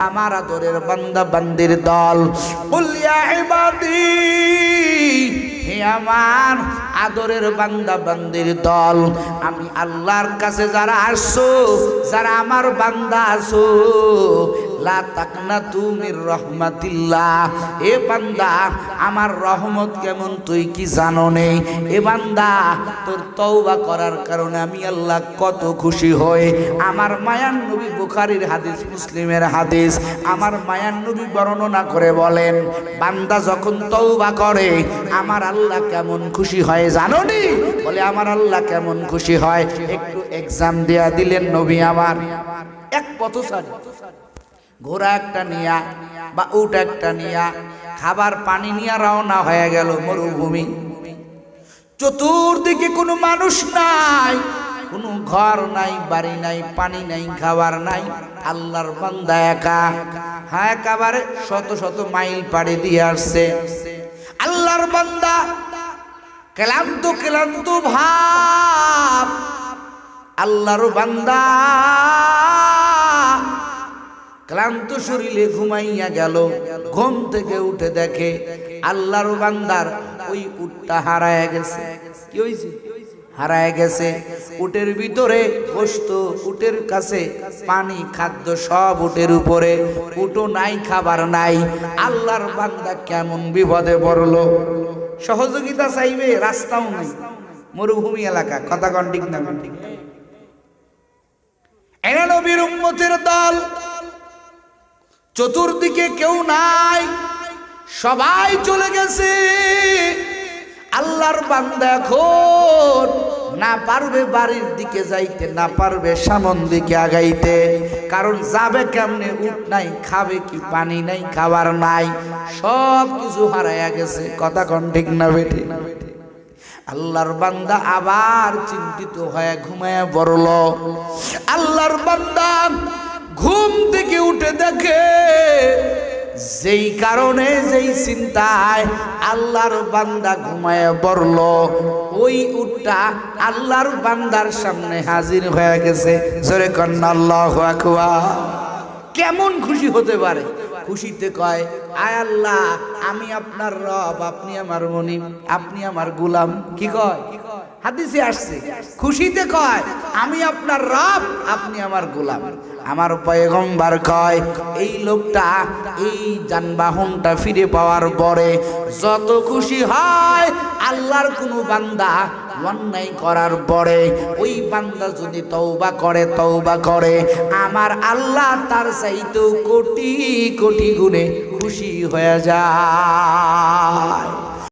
আমার আদরের বান্দা, বান্দির দল। আমার আদরের বান্দা, বান্দির দল। আমি আল্লাহর কাছে যারা আসছো, যারা আমার বান্দা আসো বান্দা করার কারণে আমি আল্লাহ কত খুশি আমার মায়ান নবী হাদিস, মুসলিমের হাদিস, আমার মায়ান নবী বর্ণনা করে বলেন, বান্দা যখন তওবা করে, আমার আল্লাহ কেমন খুশি হয় জানো নি? বলে, আমার আল্লাহ কেমন খুশি হয়? একটু এক্সাম দেয়া দিলেন নবী আমার। এক পথচারী। ঘোড়া একটা নিয়া বা উট একটা নিয়া খাবার পানি নিয়ে রওনা হয়ে গেল মরুভূমি। চতুর্দিকে কোনো মানুষ নাই, কোনো ঘর নাই, বাড়ি নাই, পানি নাই, খাবার নাই, আল্লাহর বান্দা একা। হ্যাঁ একেবারে শত শত মাইল পাড়ি দিয়ে আসছে। আল্লাহর বান্দা, ক্লান্ত ক্লান্ত ভাব, আল্লাহর বান্দা। ক্লান্ত শরীরে ঘুমাইয়া গেল। ঘুম থেকে উঠে দেখে আল্লাহর বান্দার ওই উটটা হারায় গেছে। কি হয়েছে হারায় গেছে। উটের ভিতরে বসত, উটের কাছে পানি, খাদ্য সব উটের উপরে। উটো নাই, খাবার নাই। আল্লাহর বান্দা কেমন বিপদে পড়ল। সহযোগিতা চাইবে, রাস্তাও নেই। মরুভূমি এলাকা, কথা কন ঠিক না ঠিক এরা নবীর উম্মতের দল। চতুর্দিকে কেউ নাই, সবাই চলে গেছে। আল্লাহর বান্দা এখন না পারবে বাড়ির দিকে যাইতে, না পারবে সামন দিকে আগাইতে। কারণ যাবে কেমনে উঠ নাই, খাবে কি, পানি নাই, খাবার নাই, সব কিছু হারাইয়া গেছে। কথা কন ঠিক না বেঠে? আল্লাহর বান্দা আবার চিন্তিত হয়ে ঘুমায় পড়ল। আল্লাহর বান্দা ঘুম থেকে উঠে দেখে যেই কারণে যেই চিন্তায় আল্লাহর বান্দা ঘুমায় পড়ল, ওই উটটা আল্লাহর বান্দার সামনে হাজির হয়ে গেছে। জোরে কন্যা, আল্লাহ কেমন খুশি হতে পারে? খুশিতে কয়, আয় আল্লাহ, আমি আপনার রব, আপনি আমার মনিব, আপনি আমার গুলাম। কি কয়? হাদিসে আসছে, খুশিতে কয়, আমি আপনার রব, আপনি আমার গোলাম। আমার পয়গম্বার কয়, এই লোকটা এই যানবাহনটা ফিরে পাওয়ার পরে যত খুশি হয়, আল্লাহর কোনো বান্দা অন্যায় করার পরে ওই বান্দা যদি তৌবা করে তৌবা করে, আমার আল্লাহ তার চাইতেও কোটি কোটি গুণে খুশি হয়ে যায়।